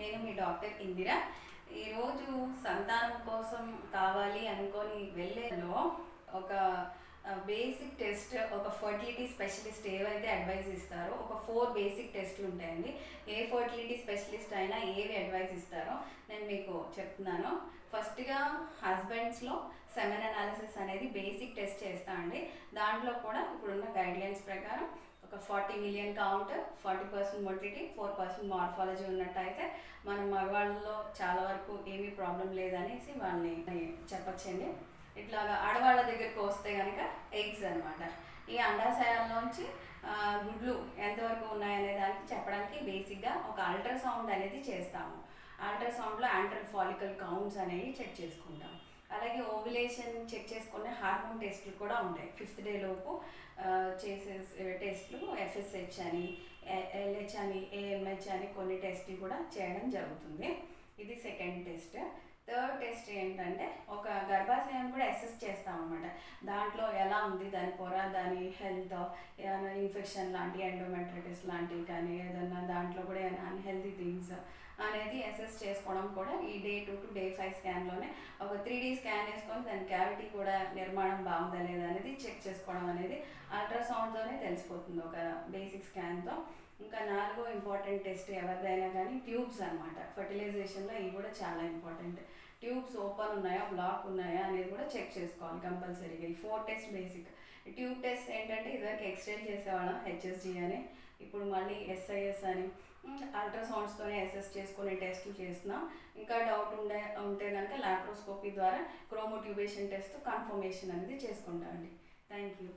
నేను మీ డాక్టర్ ఇందిర. ఈరోజు సంతానం కోసం కావాలి అనుకొని వెళ్ళేలో ఒక బేసిక్ టెస్ట్ ఒక ఫర్టిలిటీ స్పెషలిస్ట్ ఏవైతే అడ్వైస్ ఇస్తారో ఒక ఫోర్ బేసిక్ టెస్ట్లు ఉంటాయండి. ఏ ఫర్టిలిటీ స్పెషలిస్ట్ అయినా ఏవి అడ్వైస్ ఇస్తారో నేను మీకు చెప్తున్నాను. ఫస్ట్గా హస్బెండ్స్లో సెమెన్ అనాలిసిస్ అనేది బేసిక్ టెస్ట్ చేస్తా అండి. దాంట్లో కూడా ఇప్పుడున్న గైడ్లైన్స్ ప్రకారం forty million count forty percent motility four percent morphology ఉన్నట్టయితే మన మగవాళ్ళలో చాలా వరకు ఏమీ ప్రాబ్లం లేదనేసి వాళ్ళని చెప్పచ్చండి. ఇట్లాగా ఆడవాళ్ళ దగ్గరికి వస్తే కనుక ఎగ్స్ అన్నమాట. ఈ అండాశయాల్లోంచి గుడ్లు ఎంతవరకు ఉన్నాయనే దానికి చెప్పడానికి బేసిక్గా ఒక అల్ట్రాసౌండ్ అనేది చేస్తాము. అల్ట్రాసౌండ్లో యాంట్రల్ ఫాలికల్ కౌంట్స్ అనేవి చెక్ చేసుకుంటాం అలాగే ఓవ్యులేషన్ చెక్ చేసుకునే హార్మోన్ టెస్ట్లు కూడా ఉంటాయి ఫిఫ్త్ డే లోపు చేసే టెస్ట్లు ఎఫ్ఎస్హెచ్ అని ఎల్హెచ్ అని ఏఎంహెచ్ అని కొన్ని టెస్ట్లు కూడా చేయడం జరుగుతుంది. ఇది సెకండ్ టెస్ట్ థర్డ్ టెస్ట్ ఏంటంటే ఒక గర్భాశయాన్ని కూడా అసెస్ చేస్తాం అనమాట దాంట్లో ఉంది. దాని పొర దాని హెల్త్ ఏమైనా ఇన్ఫెక్షన్ లాంటి ఎండోమెట్రైటిస్ లాంటివి కానీ ఏదన్నా దాంట్లో కూడా ఏమైనా అన్హెల్తీ థింగ్స్ అనేది అసెస్ చేసుకోవడం కూడా ఈ day two to day five స్కాన్లోనే ఒక త్రీ డీ స్కాన్ చేసుకొని దాని క్యావిటీ కూడా నిర్మాణం బాగుందా లేదా అనేది చెక్ చేసుకోవడం అనేది అల్ట్రాసౌండ్తోనే తెలిసిపోతుంది. ఒక బేసిక్ స్కాన్తో ఇంకా నాలుగో ఇంపార్టెంట్ టెస్ట్ ఎవరిదైనా కానీ ట్యూబ్స్ అనమాట ఫర్టిలైజేషన్లో ఇవి కూడా చాలా ఇంపార్టెంట్ ట్యూబ్స్ ఓపెన్ ఉన్నాయా బ్లాక్ ఉన్నాయా అనేది కూడా చెక్ చేసుకోవాలి కంపల్సరీగా. ఈ four test basic. Tube test ఏంటంటే ఇదివరకు ఎక్స్టెండ్ చేసేవాళ్ళం హెచ్ఎస్జి అని. ఇప్పుడు మళ్ళీ ఎస్ఐఎస్ అని. అల్ట్రాసౌండ్స్తోనే అసెస్ చేసుకునే టెస్ట్లు చేస్తున్నాం. ఇంకా డౌట్ ఉండే ఉంటే కనుక లాప్రోస్కోపీ ద్వారా క్రోమోట్యూబేషన్ టెస్ట్ కన్ఫర్మేషన్ అనేది చేసుకుంటామండి. Thank you.